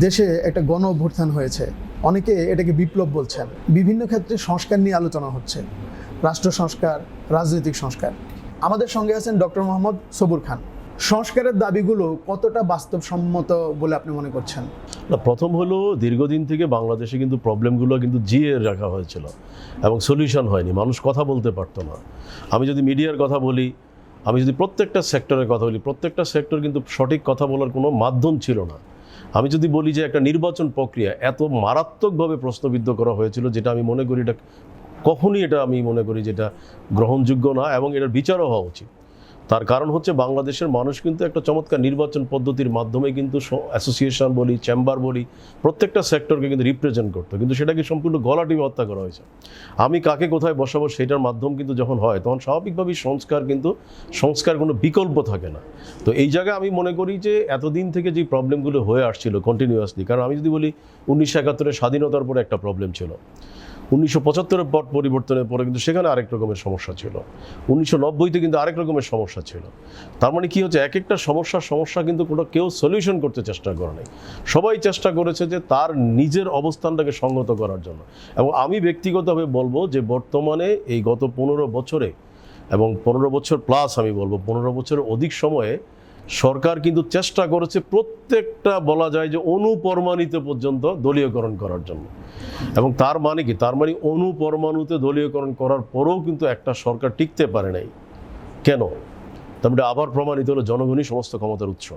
দেশে একটা গণ অভ্যুত্থান হয়েছে। অনেকে এটাকে বিপ্লব বলছেন। বিভিন্ন ক্ষেত্রে সংস্কার নিয়ে আলোচনা হচ্ছে। রাষ্ট্র সংস্কার, রাজনৈতিক সংস্কার। আমাদের সঙ্গে আছেন ডক্টর মোহাম্মদ সবুর খান। সংস্কারের দাবিগুলো কতটা বাস্তবসম্মত বলে আপনি মনে করছেন? প্রথম হলো দীর্ঘদিন থেকে বাংলাদেশে কিন্তু প্রবলেমগুলো কিন্তু জিয়ে রাখা হয়েছিল এবং সলিউশন হয়নি। মানুষ কথা বলতে পারতো না। আমি যদি মিডিয়ার কথা বলি, আমি যদি প্রত্যেকটা সেক্টরের কথা বলি, প্রত্যেকটা সেক্টর কিন্তু সঠিক কথা বলার কোনো মাধ্যম ছিল না। আমি যদি বলি যে একটা নির্বাচন প্রক্রিয়া এত মারাত্মকভাবে প্রশ্নবিদ্ধ করা হয়েছিল, যেটা আমি মনে করি এটা কখনই এটা আমি মনে করি যেটা গ্রহণযোগ্য না এবং এটার বিচারও হওয়া উচিত। তার কারণ হচ্ছে বাংলাদেশের মানুষ কিন্তু একটা চমৎকার নির্বাচন পদ্ধতির মাধ্যমে কিন্তু অ্যাসোসিয়েশন বলি চেম্বার বলি, প্রত্যেকটা সেক্টরকে কিন্তু রিপ্রেজেন্ট করতো। কিন্তু সেটাকে সম্পূর্ণ গলাটি হত্যা করা হয়েছে। আমি কাকে কোথায় বসাবো সেটার মাধ্যম কিন্তু যখন হয়, তখন স্বাভাবিকভাবেই সংস্কার কিন্তু, সংস্কার কোনো বিকল্প থাকে না। তো এই জায়গায় আমি মনে করি যে এতদিন থেকে যে প্রবলেমগুলো হয়ে আসছিল কন্টিনিউয়াসলি কারণ আমি যদি বলি উনিশশো একাত্তরের স্বাধীনতার পরে একটা প্রবলেম ছিল। উনিশশো পঁচাত্তরের পর পরিবর্তনের পরে কিন্তু সেখানে আরেক রকমের সমস্যা ছিল। উনিশশো নব্বইতে কিন্তু আরেক রকমের সমস্যা ছিল। তার মানে কি হচ্ছে? এক একটা সমস্যার সমস্যা কিন্তু কোনো কেউ সলিউশন করতে চেষ্টা করে নাই। সবাই চেষ্টা করেছে যে তার নিজের অবস্থানটাকে সঙ্গত করার জন্য। এবং আমি ব্যক্তিগতভাবে বলব যে বর্তমানে এই গত পনেরো বছরে এবং পনেরো বছর প্লাস আমি বলব, পনেরো বছরের অধিক সময়ে সরকার কিন্তু চেষ্টা করেছে প্রত্যেকটা বলা যায় যে অনুপরমাণিত পর্যন্ত দলীয়করণ করার জন্য। এবং তার মানে কি? তার মানে অনুপরমাণুতে দলীয়করণ করার পরেও কিন্তু একটা সরকার টিকতে পারে নাই। কেন? তার মানে আবার প্রমাণিত হলো জনগণই সমস্ত ক্ষমতার উৎস।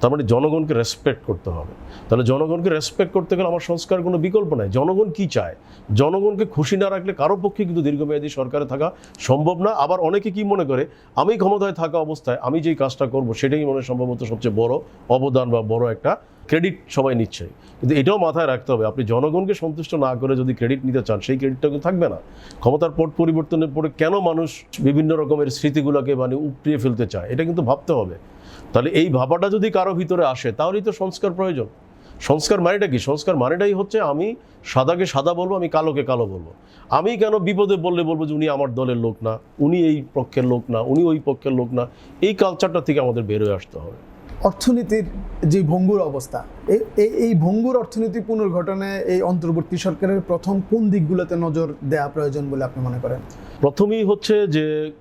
তার মানে জনগণকে রেসপেক্ট করতে হবে। তাহলে জনগণকে রেসপেক্ট করতে গেলে আমার সংস্কার কোনো বিকল্প নাই। জনগণ কি চায়? জনগণকে খুশি না রাখলে কারও পক্ষে কিন্তু দীর্ঘমেয়াদী সরকারে থাকা সম্ভব না। আবার অনেকে কি মনে করে? আমি ক্ষমতায় থাকা অবস্থায় আমি যেই কাজটা করব সেটাই মনে সম্ভবত সবচেয়ে বড় অবদান বা বড় একটা ক্রেডিট সবাই নিচ্ছে। কিন্তু এটাও মাথায় রাখতে হবে, আপনি জনগণকে সন্তুষ্ট না করে যদি ক্রেডিট নিতে চান, সেই ক্রেডিটটা কিন্তু থাকবে না। ক্ষমতার পট পরিবর্তনের পরে কেন মানুষ বিভিন্ন রকমের স্মৃতিগুলোকে মানে উপড়িয়ে ফেলতে চায়? এটা কিন্তু ভাবতে হবে। তাহলে এই ভাবাটা যদি কারও ভিতরে আসে তাহলেই তো সংস্কার প্রয়োজন। সংস্কার মানেটা কি? সংস্কার মানেটাই হচ্ছে আমি সাদাকে সাদা বলব আমি কালোকে কালো বলব। আমি কেন বিপদে বললে বলব যে উনি আমার দলের লোক না উনি এই পক্ষের লোক না উনি ওই পক্ষের লোক না? এই কালচারটা থেকে আমাদের বেরোয় আসতে হবে। অর্থনীতির যে ভঙ্গুর অবস্থা এই- এই এই ভঙ্গুর অর্থনীতি পুনর্গঠনে এই অন্তর্বর্তী সরকারের প্রথম কোন দিকগুলোতে নজর দেওয়া প্রয়োজন বলে আপনি মনে করেন? প্রথমেই হচ্ছে যে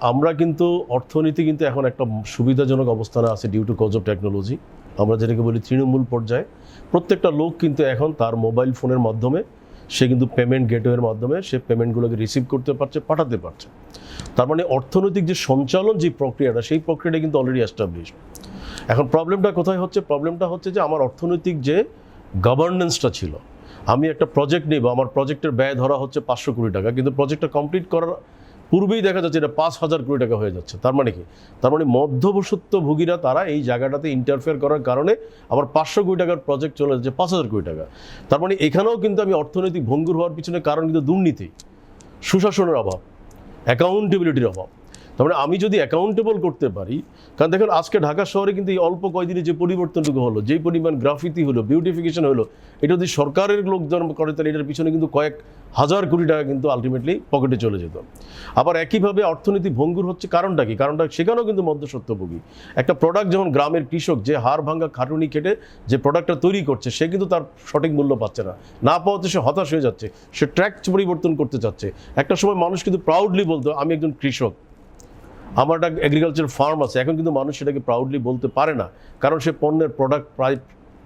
আমরা কিন্তু অর্থনীতি কিন্তু এখন একটা সুবিধাজনক অবস্থানে আছে due to cause of technology আমরা যেটাকে বলি তৃণমূল পর্যায়ে। প্রত্যেকটা লোক কিন্তু এখন তার মোবাইল ফোনের মাধ্যমে, সে কিন্তু পেমেন্ট গেটওয়ের মাধ্যমে সে পেমেন্টগুলোকে রিসিভ করতে পারছে, পাঠাতে পারছে। তার মানে অর্থনৈতিক যে সঞ্চালন যে প্রক্রিয়াটা, সেই প্রক্রিয়াটা কিন্তু অলরেডি এস্টাবলিশ এখন প্রবলেমটা কোথায় হচ্ছে? প্রবলেমটা হচ্ছে যে আমার অর্থনৈতিক যে গভর্নেন্সটা ছিল, আমি একটা প্রজেক্ট নিব, আমার প্রজেক্টের ব্যয় ধরা হচ্ছে পাঁচশো কোটি টাকা, কিন্তু প্রজেক্টটা কমপ্লিট করার পূর্বেই দেখা যাচ্ছে এটা পাঁচ হাজার কোটি টাকা হয়ে যাচ্ছে। তার মানে কি? তার মানে মধ্যবসত্ব ভোগীরা তারা এই জায়গাটাতে ইন্টারফেয়ার করার কারণে আবার পাঁচশো কোটি টাকার প্রজেক্ট চলে যাচ্ছে পাঁচ হাজার কোটি টাকা। তার মানে এখানেও কিন্তু আমি অর্থনৈতিক ভঙ্গুর হওয়ার পিছনে কারণ কিন্তু দুর্নীতি, সুশাসনের অভাব অ্যাকাউন্টেবিলিটির অভাব। তার মানে আমি যদি অ্যাকাউন্টেবল করতে পারি, কারণ দেখুন, আজকে ঢাকা শহরে কিন্তু এই অল্প কয়দিনে যে পরিবর্তনটুকু হলো, যেই পরিমাণ গ্রাফিতি হলো বিউটিফিকেশন হলো, এটা যদি সরকারের লোকজন করে, তাহলে এটার পিছনে কিন্তু কয়েক হাজার কোটি টাকা কিন্তু আলটিমেটলি পকেটে চলে যেত। আবার একইভাবে অর্থনীতি ভঙ্গুর হচ্ছে কারণটা কি? কারণটা সেখানেও কিন্তু মধ্যস্বত্বভোগী একটা প্রোডাক্ট যেমন গ্রামের কৃষক যে হাড় ভাঙ্গা খাটুনি কেটে যে প্রোডাক্টটা তৈরি করছে, সে কিন্তু তার সঠিক মূল্য পাচ্ছে না। না পাওয়াতে সে হতাশ হয়ে যাচ্ছে, সে ট্র্যাক পরিবর্তন করতে চাচ্ছে। একটা সময় মানুষ কিন্তু প্রাউডলি বলতো, আমি একজন কৃষক। আমার একটা এগ্রিকালচার ফার্ম আছে, এখন কিন্তু মানুষ সেটাকে প্রাউডলি বলতে পারে না, কারণ সে পণ্যের প্রোডাক্ট প্রাইস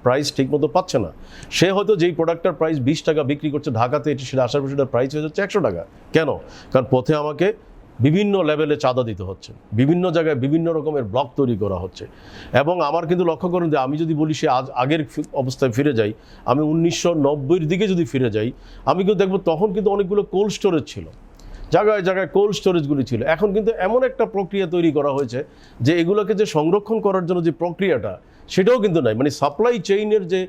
প্রাইস ঠিকমতো পাচ্ছে না। সে হয়তো যেই প্রোডাক্টটার প্রাইস বিশ টাকা বিক্রি করছে ঢাকাতে, এটি সেটা আসার পর প্রাইস হয়ে যাচ্ছে একশো টাকা। কেন? কারণ পথে আমাকে বিভিন্ন লেভেলে চাঁদা দিতে হচ্ছে, বিভিন্ন জায়গায় বিভিন্ন রকমের ব্লক তৈরি করা হচ্ছে। এবং আমার কিন্তু লক্ষ্য করুন যে আমি যদি বলি সে আজ আগের অবস্থায় ফিরে যাই, আমি উনিশশো নব্বইয়ের দিকে যদি ফিরে যাই, আমি কিন্তু দেখব তখন কিন্তু অনেকগুলো কোল্ড স্টোরেজ ছিল। জায়গায় জায়গায় কোল্ড স্টোরেজগুলি ছিল। এখন কিন্তু এমন একটা প্রক্রিয়া তৈরি করা হয়েছে যে এগুলোকে যে সংরক্ষণ করার জন্য যে প্রক্রিয়াটা, সেটাও কিন্তু নাই। মানে সাপ্লাই চেইনের যে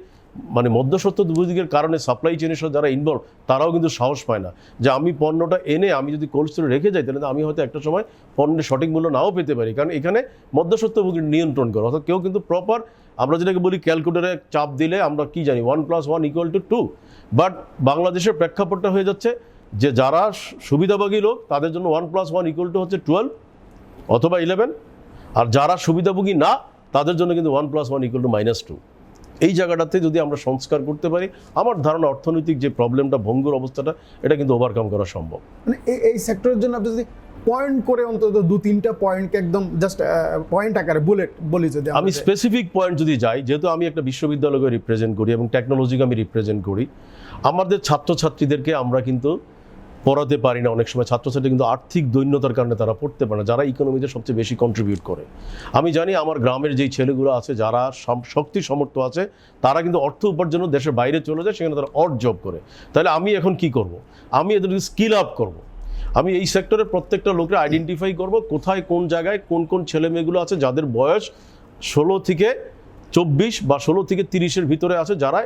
মানে মধ্যসত্ত্ব দুর্দিকের কারণে সাপ্লাই চেইনের সাথে যারা ইনভলভ তারাও কিন্তু সাহস পায় না। যে আমি পণ্যটা এনে আমি যদি কোল্ড স্টোরে রেখে যাই, তাহলে আমি হয়তো একটা সময় পণ্যের সঠিক মূল্য নাও পেতে পারি। কারণ এখানে মধ্যসত্ত্বভোগীর নিয়ন্ত্রণ করে, অর্থাৎ কেউ কিন্তু প্রপার আমরা যেটাকে বলি ক্যালকুলেটারে চাপ দিলে আমরা কি জানি one plus one equal to two but বাংলাদেশের প্রেক্ষাপটটা হয়ে যাচ্ছে যে যারা সুবিধাভোগী লোক তাদের জন্য one plus one equal to হচ্ছে টুয়েলভ অথবা ইলেভেন আর যারা সুবিধাভোগী না তাদের জন্য কিন্তু one plus one equal to minus two এই জায়গাটাতে যদি আমরা সংস্কার করতে পারি আমার ধারণা অর্থনৈতিক যে প্রবলেমটা ভঙ্গুর অবস্থাটা এটা কিন্তু ওভারকাম করা সম্ভব। মানে এই এই সেক্টরের জন্য আপনি যদি পয়েন্ট করে অন্তত দু তিনটা পয়েন্টকে একদম জাস্ট পয়েন্ট আকারে বুলেট বলি যদি আমি স্পেসিফিক পয়েন্ট যদি যাই যেহেতু আমি একটা বিশ্ববিদ্যালয়কে রিপ্রেজেন্ট করি এবং টেকনোলজিকে আমি রিপ্রেজেন্ট করি আমাদের ছাত্রছাত্রীদেরকে আমরা কিন্তু পড়াতে পারি না। অনেক সময় ছাত্রছাত্রী কিন্তু আর্থিক দৈন্যতার কারণে তারা পড়তে পারে না, যারা ইকোনমিতে সবচেয়ে বেশি কন্ট্রিবিউট করে। আমি জানি আমার গ্রামের যেই ছেলেগুলো আছে, যারা শক্তি সমর্থ আছে, তারা কিন্তু অর্থ উপার্জনের দেশের বাইরে চলে যায়, সেখানে তারা অড জব করে। তাহলে আমি এখন কি করব? আমি এদেরকে স্কিল আপ করব, আমি এই সেক্টরের প্রত্যেকটা লোকের আইডেন্টিফাই করব, কোথায় কোন জায়গায় কোন কোন ছেলে মেয়েগুলো আছে, যাদের বয়স ষোলো থেকে চব্বিশ বা ষোলো থেকে তিরিশের ভিতরে আছে, যারা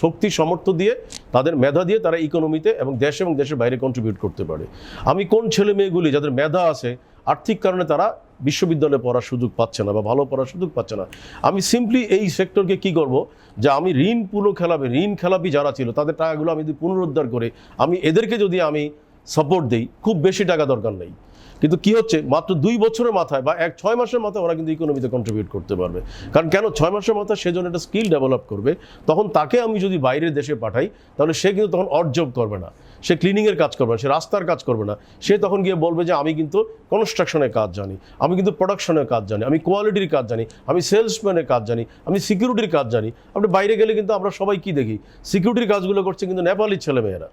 শক্তি সামর্থ্য দিয়ে, তাদের মেধা দিয়ে তারা ইকোনমিতে এবং দেশ এবং দেশের বাইরে কন্ট্রিবিউট করতে পারে। আমি কোন ছেলে মেয়েগুলি যাদের মেধা আছে, আর্থিক কারণে তারা বিশ্ববিদ্যালয়ে পড়ার সুযোগ পাচ্ছে না বা ভালো পড়ার সুযোগ পাচ্ছে না। আমি সিম্পলি এই সেক্টরকে কি করব? যে আমি ঋণ পুনঃ খেলাবে, ঋণ খেলাপি যারা ছিল, তাদের টাকাগুলো আমি যদি পুনরুদ্ধার করে, আমি এদেরকে যদি আমি সাপোর্ট দিই, খুব বেশি টাকা দরকার নেই। কিন্তু কি হচ্ছে? মাত্র দুই বছরের মাথায় বা এক ছয় মাসের মাথায় ওরা কিন্তু ইকোনমিতে কন্ট্রিবিউট করতে পারবে। কারণ কেন? ছয় মাসের মাথায় সে যখন একটা স্কিল ডেভেলপ করবে, তখন তাকে আমি যদি বাইরের দেশে পাঠাই, তাহলে সে কিন্তু তখন অড জব করবে না। সে ক্লিনিংয়ের কাজ করবে না, সে রাস্তার কাজ করবে না। সে তখন গিয়ে বলবে যে, আমি কিন্তু কনস্ট্রাকশনের কাজ জানি, আমি কিন্তু প্রোডাকশনের কাজ জানি, আমি কোয়ালিটির কাজ জানি, আমি সেলসম্যানের কাজ জানি, আমি সিকিউরিটির কাজ জানি। আপনি বাইরে গেলে কিন্তু আমরা সবাই কি দেখি? সিকিউরিটির কাজগুলো করছে কিন্তু নেপালি ছেলেমেয়েরা।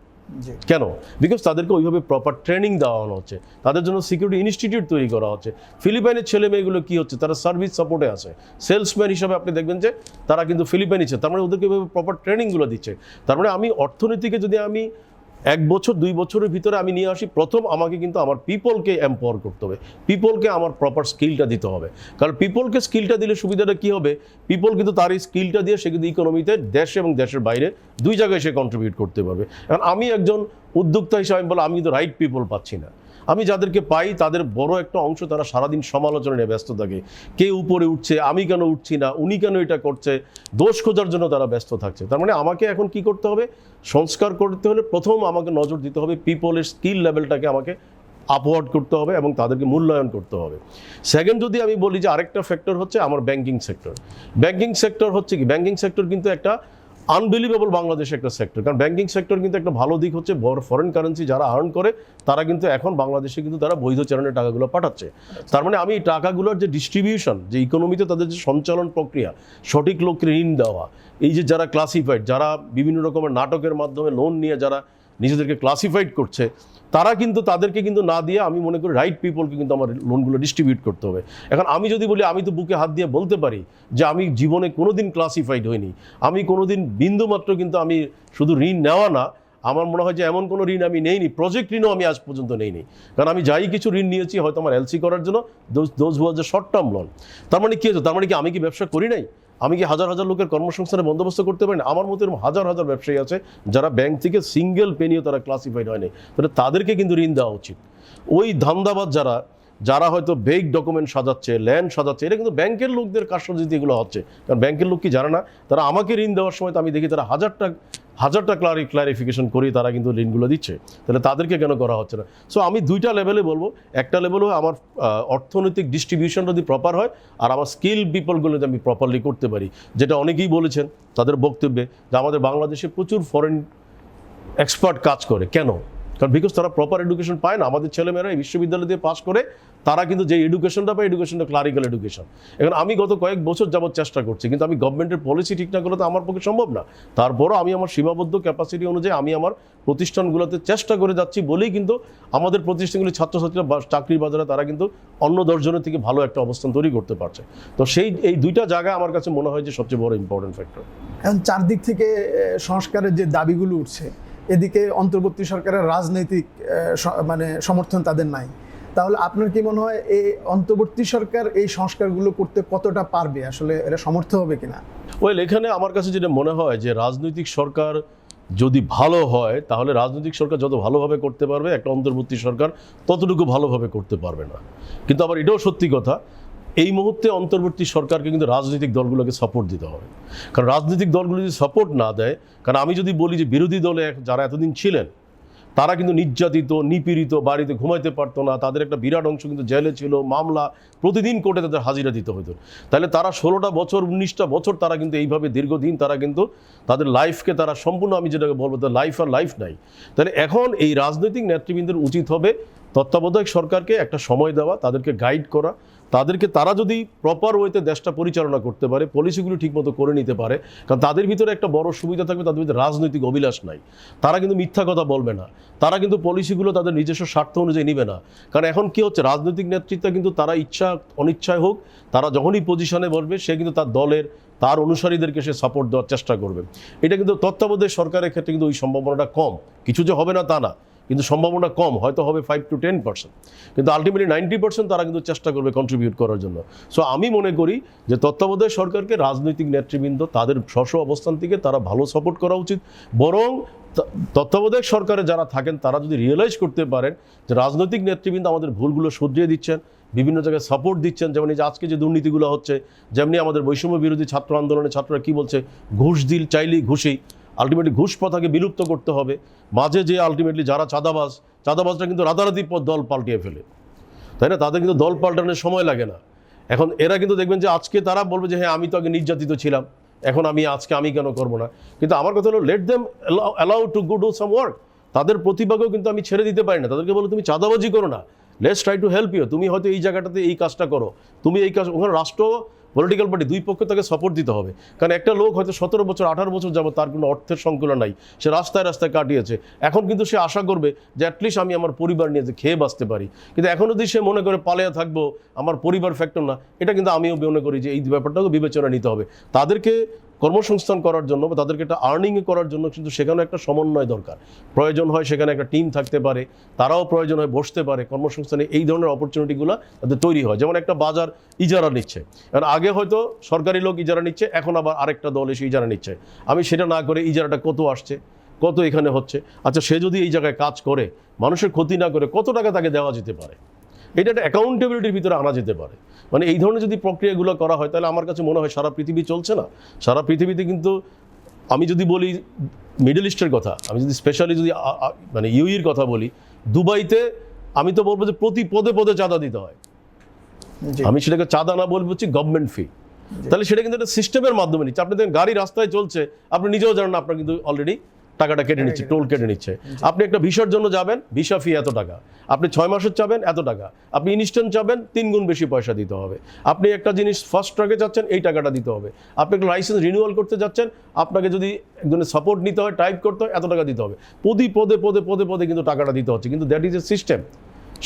কেন? বিকজ তাদেরকে ওইভাবে প্রপার ট্রেনিং দেওয়ানো হচ্ছে। তাদের জন্য সিকিউরিটি ইনস্টিটিউট তৈরি করা হচ্ছে। ফিলিপাইনের ছেলে মেয়েগুলো কী হচ্ছে? তারা সার্ভিস সাপোর্টে আছে। সেলসম্যান হিসাবে আপনি দেখবেন যে তারা কিন্তু ফিলিপাইনে তার মানে ওদেরকে ওইভাবে প্রপার ট্রেনিংগুলো দিচ্ছে। তার মানে আমি অর্থনীতিকে যদি আমি এক বছর, দুই বছরের ভিতরে আমি নিয়ে আসি। প্রথম আমাকে কিন্তু আমার পিপলকে এম্পাওয়ার করতে হবে। পিপলকে আমার প্রপার স্কিলটা দিতে হবে। কারণ পিপলকে স্কিলটা দিলে সুবিধাটা কি হবে? পিপল কিন্তু তার এই স্কিলটা দিয়ে সে কিন্তু ইকোনমিতে দেশে এবং দেশের বাইরে দুই জায়গায় সে কন্ট্রিবিউট করতে পারবে। কারণ আমি একজন উদ্যোক্তা হিসাবে বলে আমি কিন্তু রাইট পিপল পাচ্ছি না। আমি যাদেরকে পাই, তাদের বড় একটা অংশ তারা সারাদিন সমালোচনা নিয়ে ব্যস্ত থাকে। কে উপরে উঠছে, আমি কেন উঠছি না, উনি কেন এটা করছে, দোষ খোঁজার জন্য তারা ব্যস্ত থাকছে। তার মানে আমাকে এখন কি করতে হবে? সংস্কার করতে হলে প্রথম আমাকে নজর দিতে হবে পিপলের স্কিল লেভেলটাকে আমাকে আপওয়ার্ড করতে হবে এবং তাদেরকে মূল্যায়ন করতে হবে। সেকেন্ড যদি আমি বলি যে আরেকটা ফ্যাক্টর হচ্ছে আমার ব্যাংকিং সেক্টর ব্যাংকিং সেক্টর হচ্ছে কি? ব্যাংকিং সেক্টর কিন্তু একটা আনবিলিভেবল বাংলাদেশে একটা সেক্টর কারণ ব্যাংকিং সেক্টর কিন্তু একটা ভালো দিক হচ্ছে ফরেন কারেন্সি যারা আর্ন করে, তারা কিন্তু এখন বাংলাদেশে কিন্তু তারা বৈধ চ্যানেলে টাকাগুলো পাঠাচ্ছে। তার মানে আমি এই টাকাগুলোর যে ডিস্ট্রিবিউশন যে ইকোনমিতে তাদের যে সঞ্চালন প্রক্রিয়া, সঠিক লোককে ঋণ দেওয়া, এই যে যারা ক্লাসিফাইড যারা বিভিন্ন রকমের নাটকের মাধ্যমে লোন নিয়ে যারা নিজেদেরকে ক্লাসিফাইড করছে তারা কিন্তু তাদেরকে কিন্তু না দিয়ে আমি মনে করি রাইট পিপলকে কিন্তু আমার লোনগুলো ডিস্ট্রিবিউট করতে হবে। এখন আমি যদি বলি, আমি তো বুকে হাত দিয়ে বলতে পারি যে আমি জীবনে কোনোদিন ক্লাসিফাইড হইনি। আমি কোনো কোনোদিন বিন্দুমাত্র কিন্তু আমি শুধু ঋণ নেওয়া না, আমার মনে হয় যে এমন কোনো ঋণ আমি নেইনি প্রজেক্ট ঋণও আমি আজ পর্যন্ত নেইনি। কারণ আমি যাই কিছু ঋণ নিয়েছি হয়তো আমার এলসি করার জন্য দোজ ওয়াজ যে শর্ট টার্ম লোন তার মানে কি হচ্ছে তার মানে কি আমি কি ব্যবসা করি নাই? আমি কি হাজার হাজার লোকের কর্মসংস্থানের বন্দোবস্ত করতে পারি না? আমার মতো এরকম হাজার হাজার ব্যবসায়ী আছে যারা ব্যাংক থেকে সিঙ্গেল পেনিও তারা ক্লাসিফাইড হয়নি। তাহলে তাদেরকে কিন্তু ঋণ দেওয়া উচিত। ওই ধান্দাবাদ যারা যারা হয়তো বেগ ডকুমেন্ট সাজাচ্ছে ল্যান্ড সাজাচ্ছে এটা কিন্তু ব্যাংকের লোকদের কার্যনীতি এগুলো হচ্ছে। কারণ ব্যাংকের লোক কি জানে না? তারা আমাকে ঋণ দেওয়ার সময় তো আমি দেখি তারা হাজারটা হাজারটা ক্লারি ক্লারিফিকেশন করি, তারা কিন্তু ঋণগুলো দিচ্ছে। তাহলে তাদেরকে কেন করা হচ্ছে না? সো আমি দুইটা লেভেলে বলব। একটা লেভেল হয় আমার অর্থনৈতিক ডিস্ট্রিবিউশন যদি প্রপার হয়, আর আমার স্কিল পিপলগুলো যদি আমি প্রপারলি করতে পারি, যেটা অনেকেই বলেছেন তাদের বক্তব্যে, যে আমাদের বাংলাদেশে প্রচুর ফরেন এক্সপার্ট কাজ করে। কেন? কারণ বিকজ তারা প্রপার এডুকেশন পায় না। আমাদের ছেলেমেয়েরা এই বিশ্ববিদ্যালয় দিয়ে পাস করে তারা কিন্তু যে এডুকেশনটা পায় এডুকেশনটা ক্লারিক্যাল এডুকেশন এখন আমি গত কয়েক বছর যাবত চেষ্টা করছি, কিন্তু আমি গভর্নমেন্টের পলিসি ঠিক না করলে তো আমার পক্ষে সম্ভব না। তারপরও আমি আমার সীমাবদ্ধ ক্যাপাসিটি অনুযায়ী আমি আমার প্রতিষ্ঠানগুলোতে চেষ্টা করে যাচ্ছি বলেই কিন্তু আমাদের প্রতিষ্ঠানগুলি ছাত্রছাত্রীরা বা চাকরির বাজারে তারা কিন্তু অন্য দশজনের থেকে ভালো একটা অবস্থান তৈরি করতে পারছে। তো সেই, এই দুইটা জায়গা আমার কাছে মনে হয় যে সবচেয়ে বড় ইম্পর্টেন্ট ফ্যাক্টর এখন চারদিক থেকে সংস্কারের যে দাবিগুলো উঠছে, এদিকে অন্তর্বর্তী সরকারের রাজনৈতিক মানে সমর্থন তাদের নাই। তাহলে আপনার কি মনে হয় এই অন্তর্বর্তী সরকার এই সংস্কারগুলো করতে কতটা পারবে? আসলে এটা সমর্থ হবে কিনা? ওয়েল এখানে আমার কাছে যেটা মনে হয় যে রাজনৈতিক সরকার যদি ভালো হয়, তাহলে রাজনৈতিক সরকার যত ভালোভাবে করতে পারবে, একটা অন্তর্বর্তী সরকার ততটুকু ভালোভাবে করতে পারবে না। কিন্তু আবার এটাও সত্যি কথা, এই মুহূর্তে অন্তর্বর্তী সরকারকে কিন্তু রাজনৈতিক দলগুলোকে সাপোর্ট দিতে হবে। কারণ রাজনৈতিক দলগুলো যদি সাপোর্ট না দেয়, কারণ আমি যদি বলি যে বিরোধী দলে যারা এতদিন ছিলেন তারা কিন্তু নির্যাতিত, নিপীড়িত, বাড়িতে ঘুমাইতে পারতো না, তাদের একটা বিরাট অংশ কিন্তু জেলে ছিল, মামলা প্রতিদিন কোর্টে তাদের হাজিরা দিতে হতো তাহলে তারা ষোলোটা বছর, উনিশটা বছর তারা কিন্তু এইভাবে দীর্ঘদিন তারা কিন্তু তাদের লাইফকে তারা সম্পূর্ণ আমি যেটাকে বলব তাদের লাইফ আর লাইফ নাই। তাহলে এখন এই রাজনৈতিক নেতৃবৃন্দের উচিত হবে তত্ত্বাবধায়ক সরকারকে একটা সময় দেওয়া, তাদেরকে গাইড করা তাদেরকে তারা যদি প্রপার ওয়েতে দেশটা পরিচালনা করতে পারে পলিসিগুলো ঠিকমতো করে নিতে পারে, কারণ তাদের ভিতরে একটা বড় সুবিধা থাকবে, তাদের ভিতরে রাজনৈতিক অভিলাষ নাই। তারা কিন্তু মিথ্যা কথা বলবে না। তারা কিন্তু পলিসিগুলো তাদের নিজস্ব স্বার্থ অনুযায়ী নিবে না। কারণ এখন কি হচ্ছে, রাজনৈতিক নেতৃত্ব কিন্তু তারা ইচ্ছা, অনিচ্ছায় হোক, তারা যখনই পজিশনে বসবে, সে কিন্তু তার দলের, তার অনুসারীদেরকে সে সাপোর্ট দেওয়ার চেষ্টা করবে। এটা কিন্তু তত্ত্বাবধায়ক সরকারের ক্ষেত্রে কিন্তু ওই সম্ভাবনাটা কম। কিছু যে হবে না, তা না। কিন্তু সম্ভাবনা কম, হয়তো হবে ফাইভ টু টেন পার্সেন্ট কিন্তু আলটিমেটলি নাইনটি পার্সেন্ট তারা কিন্তু চেষ্টা করবে কন্ট্রিবিউট করার জন্য। সো আমি মনে করি যে তত্ত্বাবধায়ক সরকারকে, রাজনৈতিক নেতৃবৃন্দ, তাদের স্ব অবস্থান থেকে তারা ভালো সাপোর্ট করা উচিত। বরং তত্ত্বাবধায়ক সরকারে যারা থাকেন, তারা যদি রিয়েলাইজ করতে পারেন যে রাজনৈতিক নেতৃবৃন্দ আমাদের ভুলগুলো শুধরিয়ে দিচ্ছেন, বিভিন্ন জায়গায় সাপোর্ট দিচ্ছেন, যেমন এই যে আজকে যে দুর্নীতিগুলো হচ্ছে, যেমনি আমাদের বৈষম্য বিরোধী ছাত্র আন্দোলনে ছাত্ররা কি বলছে, ঘুষ দিল, চাইলেই ঘুষেই। আলটিমেটলি ঘুষ প্রথাকে বিলুপ্ত করতে হবে। মাঝে যে আলটিমেটলি যারা চাঁদাবাজ চাঁদাবাজটা কিন্তু রাতারাতি পর দল পাল্টিয়ে ফেলে। তাই না? তাদের কিন্তু দল পাল্টানোর সময় লাগে না। এখন এরা কিন্তু দেখবেন যে আজকে তারা বলবে যে হ্যাঁ আমি তো আগে নির্যাতিত ছিলাম। এখন আমি, আজকে আমি কেন করব না? কিন্তু আমার কথা হলো let them allow to go do some work তাদের প্রতিভাকেও কিন্তু আমি ছেড়ে দিতে পারি না। তাদেরকে বলো, তুমি চাঁদাবাজি করো না। Let's try to help you তুমি হয়তো এই জায়গাটাতে এই কাজটা করো। তুমি এই কাজ ওখানে রাষ্ট্র পলিটিক্যাল পার্টি দুই পক্ষ তাকে সাপোর্ট দিতে হবে। কারণ একটা লোক হয়তো সতেরো বছর, আঠারো বছর যাব তার কোনো অর্থের সংকুলন নাই। সে রাস্তায় রাস্তায় কাটিয়েছে। এখন কিন্তু সে আশা করবে যে অ্যাটলিস্ট আমি আমার পরিবার নিয়ে যে খেয়ে বাঁচতে পারি। কিন্তু এখন যদি সে মনে করে পালিয়ে থাকব, আমার পরিবার ফ্যাক্টর না, এটা কিন্তু আমিও মনে করি যে এই ব্যাপারটাকে বিবেচনা নিতে হবে। তাদেরকে কর্মসংস্থান করার জন্য বা তাদেরকে একটা আর্নিং করার জন্য কিন্তু সেখানে একটা সমন্বয় দরকার। প্রয়োজন হয় সেখানে একটা টিম থাকতে পারে, তারাও প্রয়োজন হয় বসতে পারে, কর্মসংস্থানে এই ধরনের অপরচুনিটিগুলো তাদের তৈরি হয়। যেমন একটা বাজার ইজারা নিচ্ছে কারণ আগে হয়তো সরকারি লোক ইজারা নিচ্ছে, এখন আবার আরেকটা দল এসে ইজারা নিচ্ছে। আমি সেটা না করে ইজারাটা কত আসছে, কত এখানে হচ্ছে আচ্ছা সে যদি এই জায়গায় কাজ করে, মানুষের ক্ষতি না করে কত টাকা তাকে দেওয়া যেতে পারে? এটা একটা অ্যাকাউন্টেবিলিটির ভিতরে আনা যেতে পারে। মানে এই ধরনের যদি প্রক্রিয়াগুলো করা হয় তাহলে আমার কাছে মনে হয় সারা পৃথিবী চলছে না। সারা পৃথিবীতে কিন্তু আমি যদি বলি মিডল ইস্টের কথা আমি যদি স্পেশালি যদি মানে ইউইর কথা বলি দুবাইতে আমি তো বলব যে প্রতি পদে পদে চাঁদা দিতে হয়। আমি সেটাকে চাঁদা না বলব হচ্ছে গভর্নমেন্ট ফি তাহলে সেটা কিন্তু একটা সিস্টেমের মাধ্যমে নিচ্ছে। আপনি দেখেন গাড়ি রাস্তায় চলছে আপনি নিজেও জানেন না আপনার কিন্তু অলরেডি টাকাটা কেটে নিচ্ছে টোল কেটে নিচ্ছে। আপনি একটা ভিসার জন্য যাবেন ভিসা ফি এত টাকা। আপনি ছয় মাসের চাবেন এত টাকা। আপনি ইনস্ট্যান্ট চাবেন তিন গুণ বেশি পয়সা দিতে হবে। আপনি একটা জিনিস ফার্স্ট ট্রাকে যাচ্ছেন এই টাকাটা দিতে হবে। আপনি একটা লাইসেন্স রিনিউয়াল করতে যাচ্ছেন আপনাকে যদি একজনের সাপোর্ট নিতে হয় টাইপ করতে হয় এত টাকা দিতে হবে। প্রতি পদে পদে পদে পদে কিন্তু টাকাটা দিতে হচ্ছে। কিন্তু দ্যাট ইজ এ সিস্টেম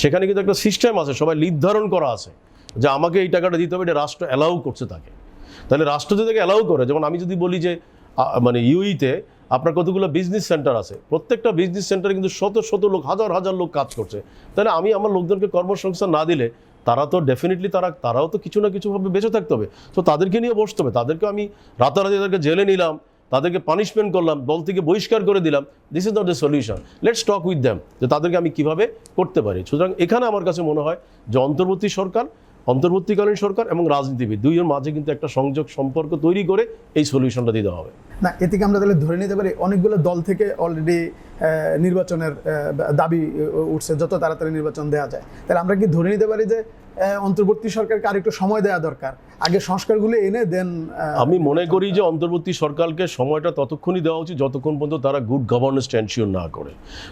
সেখানে কিন্তু একটা সিস্টেম আছে সবাই নির্ধারণ করা আছে যে আমাকে এই টাকাটা দিতে হবে এটা রাষ্ট্র অ্যালাউ করছে তাকে। তাহলে রাষ্ট্র যদি তাকে অ্যালাউ করে যেমন আমি যদি বলি যে মানে ইউইতে আপনার কতগুলো বিজনেস সেন্টার আছে? প্রত্যেকটা বিজনেস সেন্টারে কিন্তু শত শত লোক, হাজার হাজার লোক কাজ করছে। তাহলে আমি আমার লোকজনকে কর্মসংস্থান না দিলে, তারা তো ডেফিনেটলি তারা, তারাও তো কিছু না কিছুভাবে বেঁচে থাকতে হবে। তো তাদেরকে নিয়ে বসতে হবে। তাদেরকে আমি রাতারাতি তাদেরকে জেলে নিলাম, তাদেরকে পানিশমেন্ট করলাম, দল থেকে বহিষ্কার করে দিলাম this is not the solution let's talk with them যে তাদেরকে আমি কীভাবে করতে পারি। সুতরাং এখানে আমার কাছে মনে হয় যে অন্তর্বর্তী সরকার অন্তর্বর্তীকালীন সরকার এবং রাজনীতিবিদ। দুইয়ের মাঝে কিন্তু একটা সংযোগ সম্পর্ক তৈরি করে এই সলিউশনটা দিতে হবে। না এ থেকে আমরা তাহলে ধরে নিতে পারি অনেকগুলো দল থেকে অলরেডি নির্বাচনের দাবি উঠছে যত তাড়াতাড়ি নির্বাচন দেওয়া যায়। তাহলে আমরা কি ধরে নিতে পারি যে অন্তর্বর্তী সরকারকে আরেকটু সময় দেওয়া দরকার? আগে সংস্কারগুলো এনে দেন আমি মনে করি যে অন্তর্বর্তী সরকারকে সময়টা ততক্ষণই দেওয়া উচিত যতক্ষণ পর্যন্ত তারা গুড গভর্নেন্স এনশিওর না করে।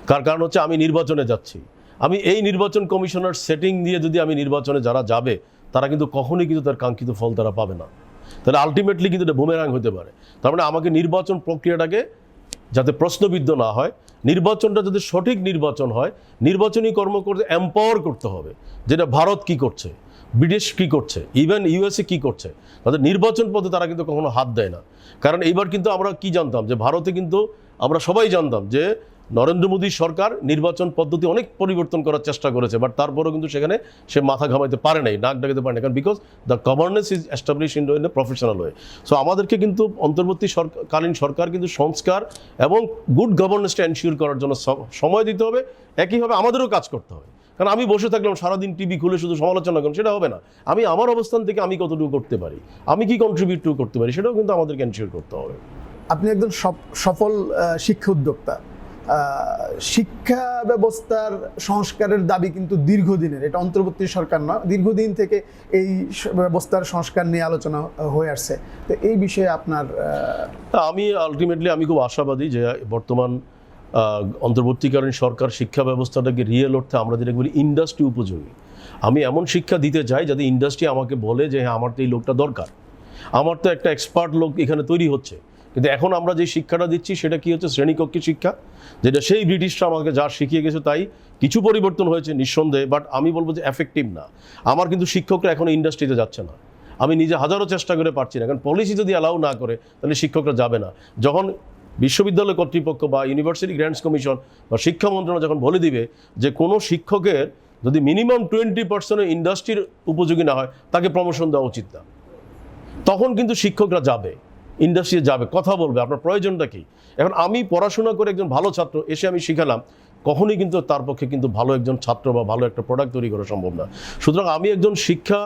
কার কারণ হচ্ছে আমি নির্বাচনে যাচ্ছি। আমি এই নির্বাচন কমিশনার সেটিং দিয়ে যদি আমি নির্বাচনে যারা যাবে, তারা কিন্তু কখনোই কিন্তু তার কাঙ্ক্ষিত ফল তারা পাবে না। তাহলে আলটিমেটলি কিন্তু এটা বুমেরাং হতে পারে। তার মানে আমাকে নির্বাচন প্রক্রিয়াটাকে যাতে প্রশ্নবিদ্ধ না হয়, নির্বাচনটা যদি সঠিক নির্বাচন হয়, নির্বাচনী কর্মকর্তা এম্পাওয়ার করতে হবে যেটা ভারত কি করছে বিদেশ কি করছে ইভেন ইউএসএ কি করছে। তাদের নির্বাচন পথে তারা কিন্তু কখনো হাত দেয় না। কারণ এইবার কিন্তু আমরা কি জানতাম যে ভারতে কিন্তু আমরা সবাই জানতাম যে নরেন্দ্র মোদী সরকার নির্বাচন পদ্ধতি অনেক পরিবর্তন করার চেষ্টা করেছে বাট তারপরেও কিন্তু সেখানে সে মাথা ঘামাইতে পারে নাই, নাক ডাকাতে পারে না কারণ because the governance is establish in a professional way so আমাদেরকে কিন্তু অন্তর্বর্তী সরকারকালীন সরকার কিন্তু সংস্কার এবং গুড গভর্নেন্সটা এনশিওর করার জন্য সময় দিতে হবে একইভাবে আমাদেরও কাজ করতে হবে। কারণ আমি বসে থাকলাম, সারাদিন টিভি খুলে শুধু সমালোচনা করুন সেটা হবে না। আমি আমার অবস্থান থেকে আমি কতটুকু করতে পারি, আমি কি কন্ট্রিবিউট করতে পারি, সেটাও কিন্তু আমাদেরকে এনশিওর করতে হবে। আপনি একজন সফ- সফল শিক্ষা উদ্যোক্তা। শিক্ষা ব্যবস্থার সংস্কারের দাবি কিন্তু দীর্ঘদিনের, এটা অন্তর্বর্তী সরকার নয়, দীর্ঘদিন থেকে এই ব্যবস্থার সংস্কার নিয়ে আলোচনা হয়ে আসছে। তো এই বিষয়ে আপনার আমি আলটিমেটলি আমি খুব আশাবাদী যে বর্তমান অন্তর্বর্তীকালীন সরকার শিক্ষা ব্যবস্থাটাকে রিয়েল অর্থে আমরা যেটাকে বলি ইন্ডাস্ট্রি উপযোগী। আমি এমন শিক্ষা দিতে চাই যাতে ইন্ডাস্ট্রি আমাকে বলে যে হ্যাঁ আমার তো এই লোকটা দরকার। আমার তো একটা এক্সপার্ট লোক এখানে তৈরি হচ্ছে। কিন্তু এখন আমরা যে শিক্ষাটা দিচ্ছি, সেটা কি হচ্ছে শ্রেণীকক্ষের শিক্ষা? যেটা সেই ব্রিটিশরা আমাকে যা শিখিয়ে গেছে তাই কিছু পরিবর্তন হয়েছে নিঃসন্দেহে বাট আমি বলব যে এফেক্টিভ না। আমার কিন্তু শিক্ষকরা এখন ইন্ডাস্ট্রিতে যাচ্ছে না। আমি নিজে হাজারো চেষ্টা করে পারছি না, কারণ পলিসি যদি অ্যালাউ না করে, তাহলে শিক্ষকরা যাবে না। যখন বিশ্ববিদ্যালয় কর্তৃপক্ষ বা ইউনিভার্সিটি গ্র্যান্টস কমিশন বা শিক্ষা মন্ত্রণালয় যখন বলে দিবে যে কোনো শিক্ষকের যদি মিনিমাম টোয়েন্টি পার্সেন্ট ইন্ডাস্ট্রির উপযোগী না হয়, তাকে প্রমোশন দেওয়া উচিত না। তখন কিন্তু শিক্ষকরা যাবে। ইন্ডাস্ট্রি যাবে, কথা বলবে, আপনার প্রয়োজনটা কি? এখন আমি পড়াশোনা করে একজন ভালো ছাত্র, এসে আমি শিখালাম, কখনই কিন্তু তার পক্ষে কিন্তু ভালো একজন ছাত্র বা ভালো একটা প্রোডাক্ট তৈরি করা সম্ভব না। সুতরাং আমি একজন শিক্ষা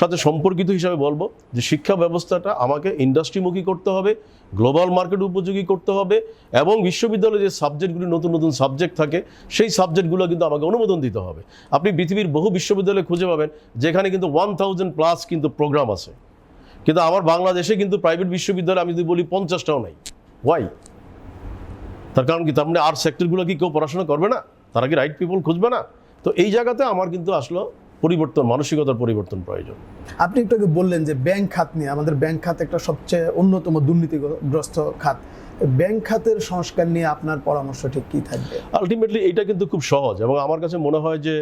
সাথে সম্পর্কিত হিসাবে বলব যে শিক্ষা ব্যবস্থাটা আমাকে ইন্ডাস্ট্রিমুখী করতে হবে গ্লোবাল মার্কেট উপযোগী করতে হবে এবং বিশ্ববিদ্যালয়ে যে সাবজেক্টগুলি নতুন নতুন সাবজেক্ট থাকে, সেই সাবজেক্টগুলো কিন্তু আমাকে অনুমোদন দিতে হবে। আপনি পৃথিবীর বহু বিশ্ববিদ্যালয়ে খুঁজে পাবেন, যেখানে কিন্তু ওয়ান থাউজেন্ড প্লাস কিন্তু প্রোগ্রাম আছে। কিন্তু আমার বাংলাদেশে কিন্তু প্রাইভেট বিশ্ববিদ্যালয় আমি যদি বলি পঞ্চাশটাও নাই। ওয়াই তার কারণ কি? তার মানে আর সেক্টরগুলো কি কেউ পড়াশোনা করবে না? তারা কি রাইট পিপল খুঁজবে না? তো এই জায়গাতে আমার কিন্তু আসলো পরিবর্তন মানসিকতার পরিবর্তন প্রয়োজন। আপনি একটু আগে বললেন যে ব্যাংক খাত নিয়ে আমাদের ব্যাংক খাত একটা সবচেয়ে অন্যতম দুর্নীতিগ্রস্ত খাত। ব্যাংক খাতের সংস্কার নিয়ে আপনার পরামর্শ ঠিক কী থাকবে? আলটিমেটলি এটা কিন্তু খুব সহজ এবং আমার কাছে মনে হয় যে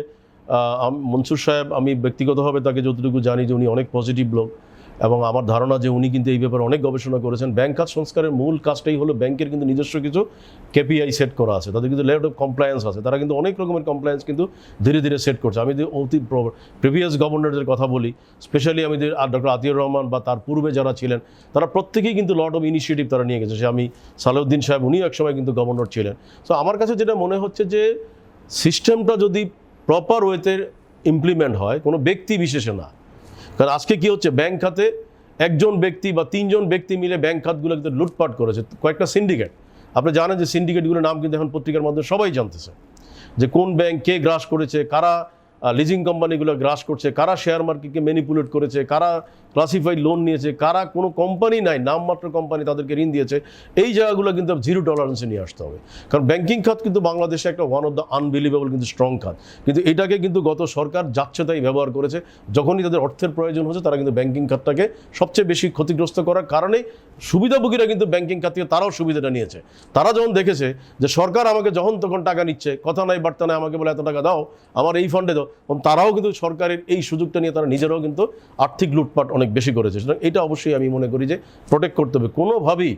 মনসুর সাহেব আমি ব্যক্তিগতভাবে তাকে যতটুকু জানি যে উনি অনেক পজিটিভ লোক। এবং আমার ধারণা যে উনি কিন্তু এই ব্যাপারে অনেক গবেষণা করেছেন। ব্যাংক খাত সংস্কারের মূল কাজটাই হলো ব্যাংকের কিন্তু নিজস্ব কিছু কেপিআই সেট করা আছে। তাদের কিন্তু লেভেল অফ কমপ্লায়েন্স আছে। তারা কিন্তু অনেক রকমের কমপ্লায়েন্স কিন্তু ধীরে ধীরে সেট করছে। আমি যদি অতি প্রিভিয়াস গভর্নরদের কথা বলি স্পেশালি আমি ডক্টর আতিউর রহমান বা তার পূর্বে যারা ছিলেন, তারা প্রত্যেকেই কিন্তু লট অফ ইনিশিয়েটিভ তারা নিয়ে গেছে। সে আমি সালাউদ্দিন সাহেব, উনিও একসময় কিন্তু গভর্নর ছিলেন। সো আমার কাছে যেটা মনে হচ্ছে যে সিস্টেমটা যদি প্রপার ওয়েতে ইমপ্লিমেন্ট হয়, কোনো ব্যক্তি বিশেষে না কারণ আজকে কি হচ্ছে? ব্যাংক খাতে একজন ব্যক্তি বা তিনজন ব্যক্তি মিলে ব্যাংক খাতগুলো কিন্তু লুটপাট করেছে, কয়েকটা সিন্ডিকেট। আপনি জানেন যে সিন্ডিকেটগুলোর নাম কিন্তু এখন পত্রিকার মাধ্যমে সবাই জানতেছে যে কোন ব্যাংক কে গ্রাস করেছে, কারা লিজিং কোম্পানিগুলো গ্রাস করছে, কারা শেয়ার মার্কেটকে ম্যানিপুলেট করেছে, কারা ক্লাসিফাইড লোন নিয়েছে। কারা কোনো কোম্পানি নাই, নামমাত্র কোম্পানি তাদেরকে ঋণ দিয়েছে, এই জায়গাগুলো কিন্তু জিরো টলারেন্সে নিয়ে আসতে হবে। কারণ ব্যাংকিং খাত কিন্তু বাংলাদেশে একটা ওয়ান অফ দ্য আনবিলিভেবল কিন্তু স্ট্রং খাত। কিন্তু এটাকে কিন্তু গত সরকার যাচ্ছে তাই ব্যবহার করেছে। যখনই তাদের অর্থের প্রয়োজন হচ্ছে, তারা কিন্তু ব্যাংকিং খাতটাকে সবচেয়ে বেশি ক্ষতিগ্রস্ত করার কারণেই সুবিধাভোগীরা কিন্তু ব্যাংকিং খাত থেকে তারাও সুবিধাটা নিয়েছে। তারা যখন দেখেছে যে সরকার আমাকে যখন তখন টাকা নিচ্ছে, কথা নাই, বার্তা নাই, আমাকে বলে, এত টাকা দাও, আমার এই ফান্ডে দাও তারাও কিন্তু সরকারের এই সুযোগটা নিয়ে তারা নিজেরাও কিন্তু আর্থিক লুটপাট অনেক বেশি করেছে। সুতরাং এটা অবশ্যই আমি মনে করি যে প্রোটেক্ট করতে হবে। কোনোভাবেই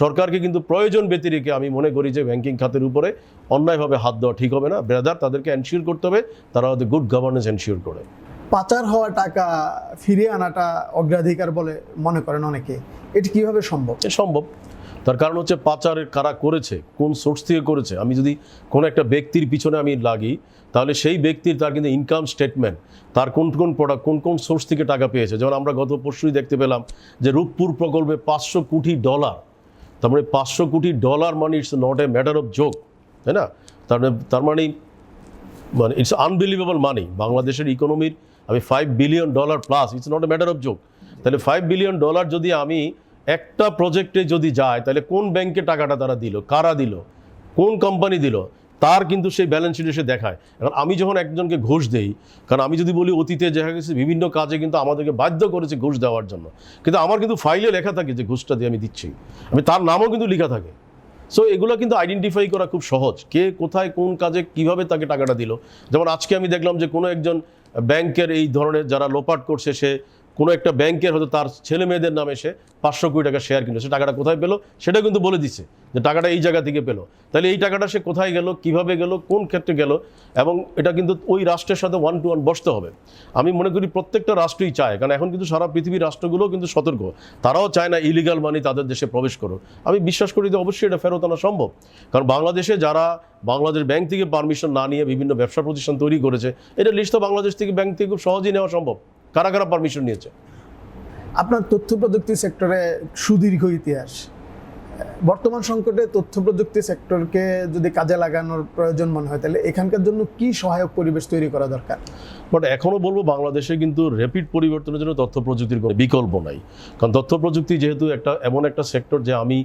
সরকারকে কিন্তু প্রয়োজন ব্যতিরেকে আমি মনে করি যে ব্যাংকিং খাতের উপরে অন্যায়ভাবে হাত দেওয়া ঠিক হবে না। ব্রাদার তাদেরকে এনশিওর করতে হবে তারা হয়তো গুড গভর্নেন্স এনশিওর করে। পাচার হওয়া টাকা ফিরিয়ে আনাটা অগ্রাধিকার বলে মনে করেন অনেকে। এটি কীভাবে সম্ভব? সম্ভব। তার কারণ হচ্ছে পাচারের কারা করেছে কোন সোর্স থেকে করেছে? আমি যদি কোনো একটা ব্যক্তির পিছনে আমি লাগি তাহলে সেই ব্যক্তির তার কিন্তু ইনকাম স্টেটমেন্ট তার কোন কোন প্রোডাক্ট কোন কোন সোর্স থেকে টাকা পেয়েছে? যেমন আমরা গত পরশুই দেখতে পেলাম যে রূপপুর প্রকল্পে পাঁচশো কোটি ডলার তার মানে পাঁচশো কোটি ডলার মানে it's not a matter of joke তাই না? তার মানে তার মানে মানে ইটস আনবিলিভেবল মানি বাংলাদেশের ইকোনমির আমি five billion dollar plus it's not a matter of joke তাহলে ফাইভ বিলিয়ন ডলার যদি আমি একটা প্রজেক্টে যদি যায় তাহলে কোন ব্যাংকে টাকাটা তারা দিল? কারা দিল? কোন কোম্পানি দিল? তার কিন্তু সেই ব্যালেন্স শিট এসে দেখায়। এখন আমি যখন একজনকে ঘুষ দেই, কারণ আমি যদি বলি অতীতে দেখা গেছে বিভিন্ন কাজে কিন্তু আমাদেরকে বাধ্য করেছে ঘুষ দেওয়ার জন্য। কিন্তু আমার কিন্তু ফাইলে লেখা থাকে যে ঘুষটা দিয়ে আমি দিচ্ছি। আমি তার নামও কিন্তু লেখা থাকে। সো এগুলো কিন্তু আইডেন্টিফাই করা খুব সহজ। কে কোথায় কোন কাজে কীভাবে তাকে টাকাটা দিল? যেমন আজকে আমি দেখলাম যে কোনো একজন ব্যাংকের এই ধরনের যারা লোপাট করছে, সে কোনো একটা ব্যাংকের হয়তো তার ছেলে মেয়েদের নামে সে পাঁচশো কোটি টাকা শেয়ার কিনলো। সে টাকাটা কোথায় পেল? সেটা কিন্তু বলে দিচ্ছে যে টাকাটা এই জায়গা থেকে পেল। তাহলে এই টাকাটা সে কোথায় গেল? কীভাবে গেল? কোন ক্ষেত্রে গেল? এবং এটা কিন্তু ওই রাষ্ট্রের সাথে ওয়ান টু ওয়ান বসতে হবে। আমি মনে করি প্রত্যেকটা রাষ্ট্রই চায়, কারণ এখন কিন্তু সারা পৃথিবীর রাষ্ট্রগুলো কিন্তু সতর্ক। তারাও চায় না ইলিগাল মানি তাদের দেশে প্রবেশ করো আমি বিশ্বাস করি যে অবশ্যই এটা ফেরত আনা সম্ভব। কারণ বাংলাদেশে যারা বাংলাদেশ ব্যাংক থেকে পারমিশন না নিয়ে বিভিন্ন ব্যবসা প্রতিষ্ঠান তৈরি করেছে, এটা লিস্ট তো বাংলাদেশ থেকে ব্যাংক থেকে খুব সহজেই নেওয়া সম্ভব। কারা কারা পারমিশন নিয়েছে? আপনার তথ্য প্রযুক্তি সেক্টরে সুদীর্ঘ ইতিহাস। বর্তমান সংকটে তথ্য প্রযুক্তি সেক্টরকে যদি কাজে লাগানোর প্রয়োজন মনে হয়, তাহলে এখানকার জন্য কি সহায়ক পরিবেশ তৈরি করা দরকার? বাট এখনও বলব বাংলাদেশে কিন্তু র্যাপিড পরিবর্তনের জন্য তথ্য প্রযুক্তির কোনো বিকল্প নাই। কারণ তথ্য প্রযুক্তি যেহেতু একটা, এমন একটা সেক্টর যে আমি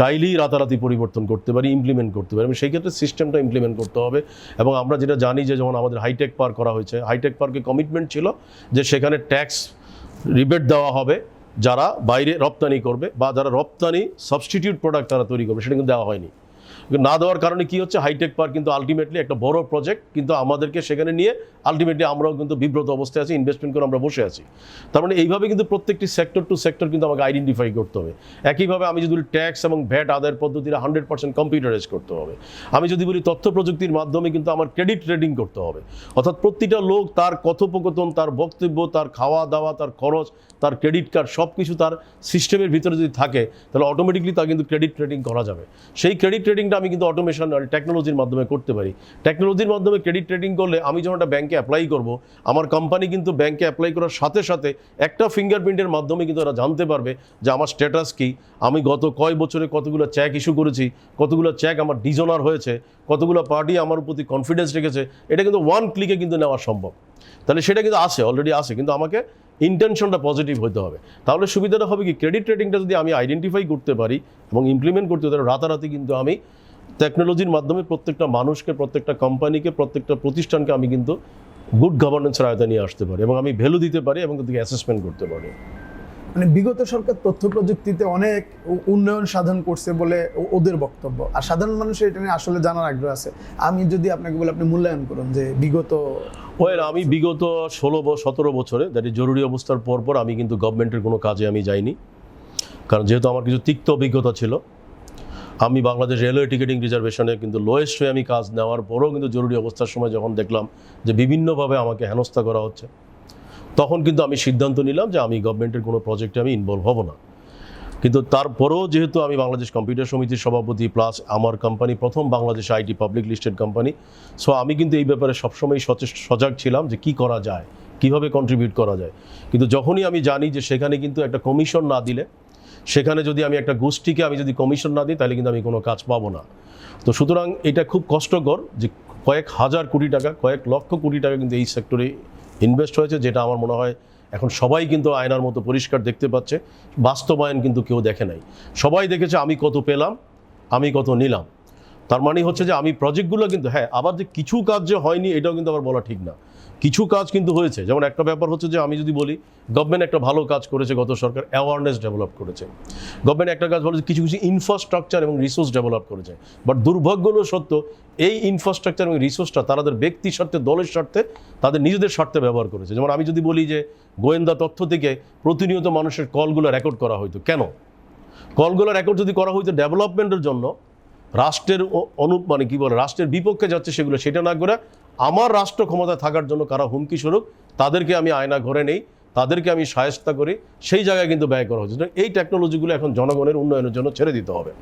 চাইলেই রাতারাতি পরিবর্তন করতে পারি ইমপ্লিমেন্ট করতে পারি। এবং সেই ক্ষেত্রে সিস্টেমটা ইমপ্লিমেন্ট করতে হবে এবং আমরা যেটা জানি যে যেমন আমাদের হাইটেক পার্ক করা হয়েছে হাইটেক পার্কে কমিটমেন্ট ছিল যে সেখানে ট্যাক্স রিবেট দেওয়া হবে। যারা বাইরে রপ্তানি করবে বা যারা রপ্তানি সাবস্টিটিউট প্রোডাক্ট তারা তৈরি করবে, সেটা কিন্তু দেওয়া হয়নি। না দেওয়ার কারণে কি হচ্ছে? হাইটেক পার্ক কিন্তু আলটিমেটলি একটা বড় প্রজেক্ট কিন্তু আমাদেরকে সেখানে নিয়ে আলটিমেটলি আমরাও কিন্তু বিব্রত অবস্থায় আছি ইনভেস্টমেন্ট করে আমরা বসে আছি। তার মানে এইভাবে কিন্তু প্রত্যেকটি সেক্টর টু সেক্টর কিন্তু আমাকে আইডেন্টিফাই করতে হবে। একইভাবে আমি যদি ট্যাক্স এবং ভ্যাট আদায়ের পদ্ধতিটা হান্ড্রেড পার্সেন্ট কম্পিউটারাইজ করতে হবে। আমি যদি বলি তথ্য প্রযুক্তির মাধ্যমে কিন্তু আমার ক্রেডিট ট্রেডিং করতে হবে। অর্থাৎ প্রতিটা লোক তার কথোপকথন, তার বক্তব্য, তার খাওয়া দাওয়া, তার খরচ, তার ক্রেডিট কার্ড সব কিছু তার সিস্টেমের ভিতরে যদি থাকে, তাহলে অটোমেটিকলি তা কিন্তু ক্রেডিট ট্রেডিং করা যাবে। সেই ক্রেডিট ট্রেডিংটা আমি কিন্তু অটোমেশন টেকনোলজির মাধ্যমে করতে পারি। টেকনোলজির মাধ্যমে ক্রেডিট ট্রেডিং করলে আমি যখন একটা ব্যাংকে অ্যাপ্লাই করব, আমার কোম্পানি কিন্তু ব্যাংকে অ্যাপ্লাই করার সাথে সাথে একটা ফিঙ্গারপ্রিন্টের মাধ্যমে কিন্তু এরা জানতে পারবে যে আমার স্ট্যাটাস কি। আমি গত কয় বছরে কতগুলো চেক ইস্যু করেছি, কতগুলো চেক আমার ডিজনার হয়েছে, কতগুলো পার্টি আমার প্রতি কনফিডেন্স রেখেছে, এটা কিন্তু ওয়ান ক্লিকে কিন্তু নেওয়া সম্ভব। তাহলে সেটা কিন্তু আসে অলরেডি আসে কিন্তু আমাকে ইন্টেনশনটা পজিটিভ হতে হবে। তাহলে সুবিধাটা হবে কি? ক্রেডিট ট্রেডিংটা যদি আমি আইডেন্টিফাই করতে পারি এবং ইমপ্লিমেন্ট করতে পারি রাতারাতি কিন্তু আমি টেকনোলজির মাধ্যমে প্রত্যেকটা মানুষকে প্রত্যেকটা কোম্পানিকে প্রত্যেকটা প্রতিষ্ঠানকে আমি কিন্তু গুড গভর্নেন্সের আয়তা নিয়ে আসতে পারি এবং আমি ভ্যালু দিতে পারি এবং তাদেরকে অ্যাসেসমেন্ট করতে পারি। মানে বিগত সরকার তথ্য প্রযুক্তিতে অনেক উন্নয়ন সাধন করছে বলে ওদের বক্তব্য। আর সাধারণ মানুষের এটা নিয়ে আসলে জানার আগ্রহ আছে। আমি যদি আপনাকে বলে আপনি মূল্যায়ন করুন যে বিগত ওয়েল আমি বিগত ষোলো বা সতেরো বছরে দ্যাট জরুরি অবস্থার পর পর আমি কিন্তু গভর্নমেন্টের কোনো কাজে আমি যাইনি। কারণ যেহেতু আমার কিছু তিক্ত অভিজ্ঞতা ছিল আমি বাংলাদেশ রেলওয়ে টিকিটিং রিজার্ভেশনে কিন্তু লোয়েস্ট হয়ে আমি কাজ নেওয়ার পরেও কিন্তু জরুরি অবস্থার সময় যখন দেখলাম যে বিভিন্নভাবে আমাকে হেনস্থা করা হচ্ছে, তখন কিন্তু আমি সিদ্ধান্ত নিলাম যে আমি গভর্নমেন্টের কোনো প্রজেক্টে আমি ইনভলভ হব না। কিন্তু তারপরেও যেহেতু আমি বাংলাদেশ কম্পিউটার সমিতির সভাপতি প্লাস আমার কোম্পানি প্রথম Bangladesh IT public listed company so আমি কিন্তু এই ব্যাপারে সবসময় সচেষ্ট সজাগ ছিলাম যে কি করা যায়, কীভাবে কন্ট্রিবিউট করা যায়। কিন্তু যখনই আমি জানি যে সেখানে কিন্তু একটা কমিশন না দিলে সেখানে যদি আমি একটা গোষ্ঠীকে আমি যদি কমিশন না দিই, তাহলে কিন্তু আমি কোনো কাজ পাবো না। তো সুতরাং এটা খুব কষ্টকর যে কয়েক হাজার কোটি টাকা, কয়েক লক্ষ কোটি টাকা কিন্তু এই সেক্টরে ইনভেস্ট হয়েছে, যেটা আমার মনে হয় এখন সবাই কিন্তু আয়নার মতো পরিষ্কার দেখতে পাচ্ছে। বাস্তবায়ন কিন্তু কেউ দেখে নাই। সবাই দেখেছে আমি কত পেলাম, আমি কত নিলাম। তার মানে হচ্ছে যে আমি প্রজেক্টগুলো কিন্তু হ্যাঁ আবার যে কিছু কাজ যে হয়নি, এটাও কিন্তু আবার বলা ঠিক না। কিছু কাজ কিন্তু হয়েছে। যেমন একটা ব্যাপার হচ্ছে যে আমি যদি বলি গভর্নমেন্ট একটা ভালো কাজ করেছে গত সরকার অ্যাওয়ারনেস ডেভেলপ করেছে। গভর্নমেন্ট একটা কাজ বলেছে, কিছু কিছু ইনফ্রাস্ট্রাকচার এবং রিসোর্স ডেভেলপ করেছে। বাট দুর্ভাগ্য হলো সত্য, এই ইনফ্রাস্ট্রাকচার এবং রিসোর্সটা তাদের ব্যক্তির স্বার্থে, দলের স্বার্থে তাদের নিজেদের স্বার্থে ব্যবহার করেছে। যেমন আমি যদি বলি যে গোয়েন্দা তথ্য থেকে প্রতিনিয়ত মানুষের কলগুলো রেকর্ড করা হতো কেন? কলগুলো রেকর্ড যদি করা হইতো ডেভেলপমেন্টের জন্য, রাষ্ট্রের অনু মানে কী বলে, রাষ্ট্রের বিপক্ষে যাচ্ছে সেগুলো, সেটা না করে আমার রাষ্ট্র ক্ষমতায় থাকার জন্য কারা হুমকি স্বরূপ, তাদেরকে আমি আয়না ঘরে নেই, তাদেরকে আমি সায়স্তা করি, সেই জায়গায় কিন্তু ব্যয় করা হচ্ছে। এই টেকনোলজিগুলো এখন জনগণের উন্নয়নের জন্য ছেড়ে দিতে হবে।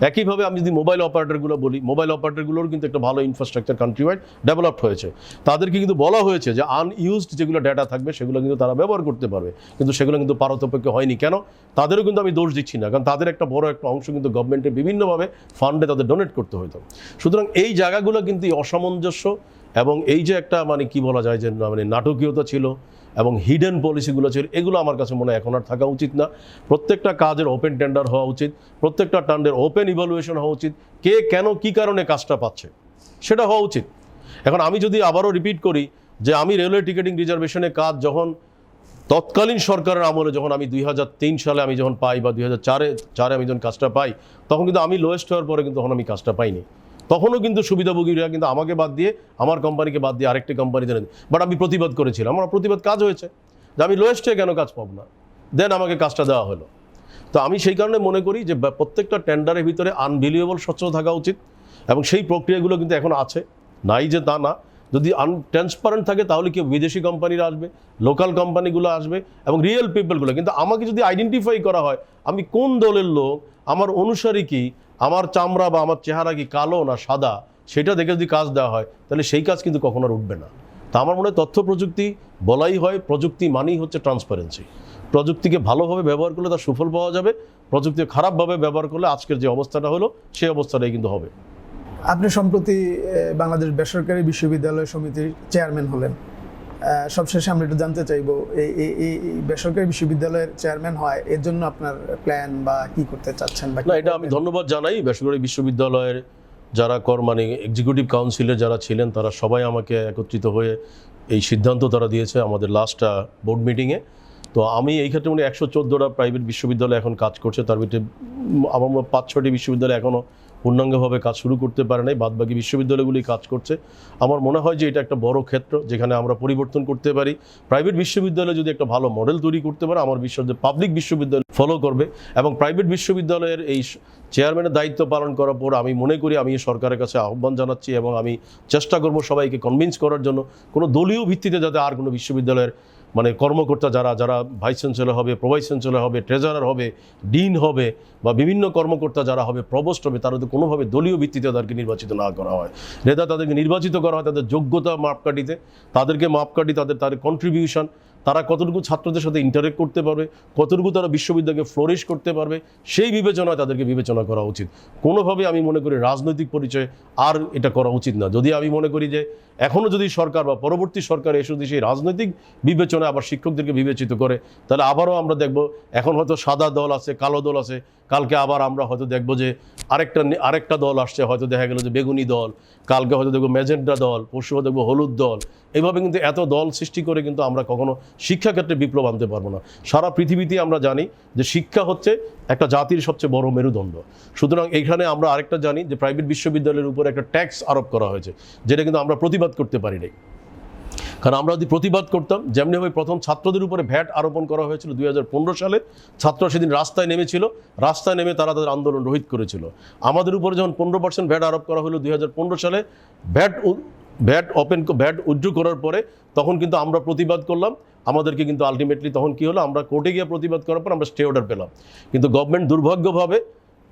একইভাবে আমি যদি মোবাইল অপারেটরগুলো বলি মোবাইল অপারেটরগুলোর কিন্তু একটা ভালো ইনফ্রাস্ট্রাকচার কান্ট্রি ওয়াইড ডেভেলপড হয়েছে। তাদেরকে কিন্তু বলা হয়েছে যে আনইউজড যেগুলো ডেটা থাকবে, সেগুলো কিন্তু তারা ব্যবহার করতে পারবে। কিন্তু সেগুলো কিন্তু পারতপক্ষে হয়নি। কেন? তাদেরও কিন্তু আমি দোষ দিচ্ছি না। কারণ তাদের একটা বড় একটা অংশ কিন্তু গভর্নমেন্টের বিভিন্নভাবে ফান্ডে তাদের ডোনেট করতে হতো সুতরাং এই জায়গাগুলো কিন্তু অসামঞ্জস্য। এবং এই যে একটা মানে কি বলা যায় যে মানে নাটকীয়তা ছিল এবং হিডেন পলিসিগুলো ছিল, এগুলো আমার কাছে মনে হয় এখন আর থাকা উচিত না। প্রত্যেকটা কাজের ওপেন টেন্ডার হওয়া উচিত, প্রত্যেকটা টান্ডের ওপেন ইভ্যালুয়েশন হওয়া উচিত, কে কেন কি কারণে কাজটা পাচ্ছে, সেটা হওয়া উচিত। এখন আমি যদি আবারও রিপিট করি যে আমি রেলওয়ে টিকিটিং রিজার্ভেশনে কাজ যখন, তৎকালীন সরকারের আমলে যখন আমি দুই হাজার তিন সালে আমি যখন পাই বা দুই হাজার চারে চারে আমি যখন কাজটা পাই, তখন কিন্তু আমি লোয়েস্ট হওয়ার পরে কিন্তু তখন আমি কাজটা পাইনি। তখনও কিন্তু সুবিধাভোগীরা কিন্তু আমাকে বাদ দিয়ে, আমার কোম্পানিকে বাদ দিয়ে আরেকটি কোম্পানি জেনে বাট আমি প্রতিবাদ করেছিলাম। আমার প্রতিবাদ কাজ হয়েছে যে আমি লোয়েস্টে কেন কাজ পাবো না? দেন আমাকে কাজটা দেওয়া হলো। তো আমি সেই কারণে মনে করি যে প্রত্যেকটা টেন্ডারের ভিতরে আনবিলিয়েবল স্বচ্ছ থাকা উচিত এবং সেই প্রক্রিয়াগুলো কিন্তু এখন আছে। নাই যে তা না। যদি আন ট্রান্সপারেন্ট থাকে তাহলে কি বিদেশি কোম্পানিরা আসবে লোকাল কোম্পানিগুলো আসবে এবং রিয়েল পিপলগুলো কিন্তু আমাকে যদি আইডেন্টিফাই করা হয়, আমি কোন দলের লোক, আমার অনুসারী কি আমার চামড়া বা আমার চেহারা কি কালো না সাদা, সেটা দেখে যদি কাজ দেওয়া হয়, তাহলে সেই কাজ কিন্তু কখনো আর উঠবে না। তা আমার মনে হয় তথ্য প্রযুক্তি বলাই হয়, প্রযুক্তি মানেই হচ্ছে ট্রান্সপারেন্সি প্রযুক্তিকে ভালোভাবে ব্যবহার করলে তার সুফল পাওয়া যাবে প্রযুক্তি খারাপভাবে ব্যবহার করলে আজকের যে অবস্থাটা হলো, সেই অবস্থাটাই কিন্তু হবে। আপনি সম্প্রতি বাংলাদেশ বেসরকারি বিশ্ববিদ্যালয় সমিতির চেয়ারম্যান হলেন। সবশেষে আমরা একটু জানতে চাইব এই বেসরকারি বিশ্ববিদ্যালয়ের চেয়ারম্যান হয় এর জন্য আপনার প্ল্যান বা কি করতে চাচ্ছেন বা না এটা আমি ধন্যবাদ জানাই। বেসরকারি বিশ্ববিদ্যালয়ের যারা কর মানে এক্সিকিউটিভ কাউন্সিলে যারা ছিলেন তারা সবাই আমাকে একত্রিত হয়ে এই সিদ্ধান্ত তারা দিয়েছে আমাদের লাস্ট বোর্ড মিটিংয়ে তো আমি এই ক্ষেত্রে মানে একশো চোদ্দোটা প্রাইভেট বিশ্ববিদ্যালয় এখন কাজ করছে তার ভিতরে আমার পাঁচ ছটি বিশ্ববিদ্যালয় এখনও পূর্ণাঙ্গভাবে কাজ শুরু করতে পারে নাই, বাদবাকি বিশ্ববিদ্যালয়গুলি কাজ করছে। আমার মনে হয় যে এটা একটা বড় ক্ষেত্র যেখানে আমরা পরিবর্তন করতে পারি। প্রাইভেট বিশ্ববিদ্যালয় যদি একটা ভালো মডেল তৈরি করতে পারে, আমার বিশ্বাস যে পাবলিক বিশ্ববিদ্যালয় ফলো করবে এবং প্রাইভেট বিশ্ববিদ্যালয়ের এই চেয়ারম্যানের দায়িত্ব পালন করার পর আমি মনে করি আমি সরকারের কাছে আহ্বান জানাচ্ছি এবং আমি চেষ্টা করব সবাইকে কনভিন্স করার জন্য। কোনো দলীয় ভিত্তিতে যাতে আর কোনো বিশ্ববিদ্যালয়ের মানে কর্মকর্তা যারা যারা ভাইস চ্যান্সেলর হবে, প্রভাইস চ্যান্সেলর হবে, ট্রেজারার হবে, ডিন হবে বা বিভিন্ন কর্মকর্তা যারা হবে প্রবস্ট হবে, তারা কোনোভাবে দলীয় ভিত্তিতে তাদেরকে নির্বাচিত না করা হয়, নেতা তাদেরকে নির্বাচিত করা হয়, তাদের যোগ্যতা মাপকাঠিতে, তাদেরকে মাপকাঠি, তাদের তাদের কন্ট্রিবিউশন তারা কতটুকু ছাত্রদের সাথে ইন্টারেক্ট করতে পারবে, কতটুকু তারা বিশ্ববিদ্যালয়কে ফ্লোরিশ করতে পারবে, সেই বিবেচনায় তাদেরকে বিবেচনা করা উচিত। কোনোভাবে আমি মনে করি রাজনৈতিক পরিচয় আর এটা করা উচিত না। যদি আমি মনে করি যে এখনও যদি সরকার বা পরবর্তী সরকার এসে যদি সেই রাজনৈতিক বিবেচনায় আবার শিক্ষকদেরকে বিবেচিত করে, তাহলে আবারও আমরা দেখব, এখন হয়তো সাদা দল আছে, কালো দল আছে কালকে আবার আমরা হয়তো দেখব যে আরেকটা আরেকটা দল আসছে, হয়তো দেখা গেল যে বেগুনি দল, কালকে হয়তো দেখব ম্যাজেন্টা দল, পরশু হয়তো দেখব হলুদ দল। এইভাবে কিন্তু এত দল সৃষ্টি করে কিন্তু আমরা কখনো শিক্ষাক্ষেত্রে বিপ্লব আনতে পারব না। সারা পৃথিবীতে আমরা জানি যে শিক্ষা হচ্ছে একটা জাতির সবচেয়ে বড় মেরুদণ্ড। সুতরাং এইখানে আমরা আরেকটা জানি যে প্রাইভেট বিশ্ববিদ্যালয়ের উপর একটা ট্যাক্স আরোপ করা হয়েছে, যেটা কিন্তু আমরা প্রতিবাদ করতে পারি নাই। কারণ আমরা যদি প্রতিবাদ করতাম যেমনিভাবে প্রথম ছাত্রদের উপরে ভ্যাট আরোপণ করা হয়েছিল দু হাজার পনেরো সালে, ছাত্র সেদিন রাস্তায় নেমেছিল, রাস্তায় নেমে তারা তাদের আন্দোলন রোহিত করেছিল। আমাদের উপরে যখন পনেরো পার্সেন্ট ভ্যাট আরোপ করা হলো দুই হাজার পনেরো সালে, ভ্যাট ভ্যাট ওপেন ভ্যাট উজ্জু করার পরে তখন কিন্তু আমরা প্রতিবাদ করলাম। আমাদেরকে কিন্তু আলটিমেটলি তখন কি হলো, আমরা কোর্টে গিয়ে প্রতিবাদ করার পর আমরা স্টে অর্ডার পেলাম। কিন্তু গভর্নমেন্ট দুর্ভাগ্যভাবে,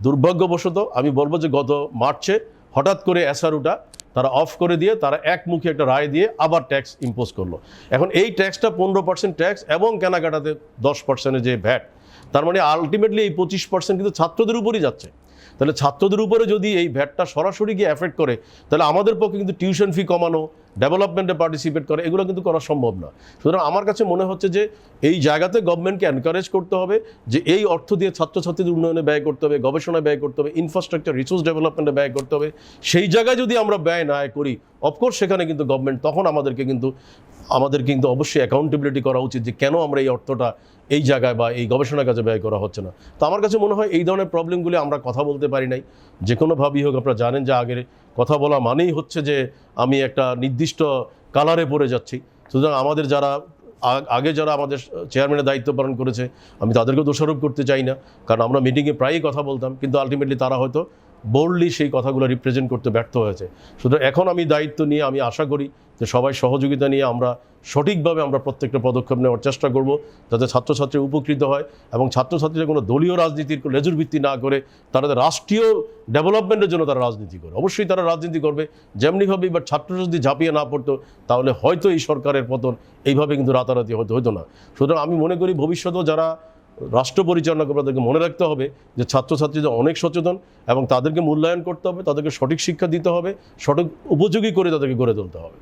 দুর্ভাগ্যবশত আমি বলব যে গত মার্চে হঠাৎ করে এসআরউটা তারা অফ করে দিয়ে তারা এক মুখে একটা রায় দিয়ে আবার ট্যাক্স ইম্পোজ করল। এখন এই ট্যাক্সটা পনেরো পার্সেন্ট ট্যাক্স এবং কেনাকাটাতে দশ পার্সেন্টের যে ভ্যাট তার মানে আলটিমেটলি এই পঁচিশ পার্সেন্ট কিন্তু ছাত্রদের উপরই যাচ্ছে। তাহলে ছাত্রদের উপরে যদি এই ভ্যাটটা সরাসরি গিয়ে অ্যাফেক্ট করে, তাহলে আমাদের পক্ষে কিন্তু টিউশন ফি কমানো ডেভেলপমেন্টে পার্টিসিপেট করা, এগুলো কিন্তু করা সম্ভব না। সুতরাং আমার কাছে মনে হচ্ছে যে এই জায়গাতে গভর্নমেন্টকে এনকারেজ করতে হবে যে এই অর্থ দিয়ে ছাত্রছাত্রীদের উন্নয়নে ব্যয় করতে হবে, গবেষণায় ব্যয় করতে হবে ইনফ্রাস্ট্রাকচার রিসোর্স ডেভেলপমেন্টে ব্যয় করতে হবে। সেই জায়গায় যদি আমরা ব্যয় না করি অফকোর্স সেখানে কিন্তু গভর্নমেন্ট তখন আমাদেরকে কিন্তু আমাদের কিন্তু অবশ্যই অ্যাকাউন্টেবিলিটি করা উচিত যে কেন আমরা এই অর্থটা এই জায়গায় বা এই গবেষণার কাজে ব্যয় করা হচ্ছে না। তো আমার কাছে মনে হয় এই ধরনের প্রবলেমগুলি আমরা কথা বলতে পারি নাই। যে কোনোভাবেই হোক, আপনারা জানেন যে আগের কথা বলা মানেই হচ্ছে যে আমি একটা নির্দিষ্ট কালারে পড়ে যাচ্ছি। সুতরাং আমাদের যারা আগে যারা আমাদের চেয়ারম্যানের দায়িত্ব পালন করেছে, আমি তাদেরকেও দোষারোপ করতে চাই না। কারণ আমরা মিটিংয়ে প্রায়ই কথা বলতাম, কিন্তু আলটিমেটলি তারা হয়তো বোল্ডলি সেই কথাগুলো রিপ্রেজেন্ট করতে ব্যর্থ হয়েছে। সুতরাং এখন আমি দায়িত্ব নিয়ে আমি আশা করি যে সবাই সহযোগিতা নিয়ে আমরা সঠিকভাবে আমরা প্রত্যেকটা পদক্ষেপ নেওয়ার চেষ্টা করব যাতে ছাত্রছাত্রী উপকৃত হয় এবং ছাত্রছাত্রীরা কোনো দলীয় রাজনীতির লেজুর ভিত্তি না করে তারা রাষ্ট্রীয় ডেভেলপমেন্টের জন্য তারা রাজনীতি করে। অবশ্যই তারা রাজনীতি করবে যেমনিভাবে এবার ছাত্র যদি ঝাঁপিয়ে না পড়তো, তাহলে হয়তো এই সরকারের পতন এইভাবে কিন্তু রাতারাতি হয়তো হতো না। সুতরাং আমি মনে করি ভবিষ্যতেও যারা রাষ্ট্র পরিচালনা করে তাদেরকে মনে রাখতে হবে যে ছাত্রছাত্রীদের অনেক সচেতন এবং তাদেরকে মূল্যায়ন করতে হবে, তাদেরকে সঠিক শিক্ষা দিতে হবে, সঠিক উপযোগী করে তাদেরকে গড়ে তুলতে হবে।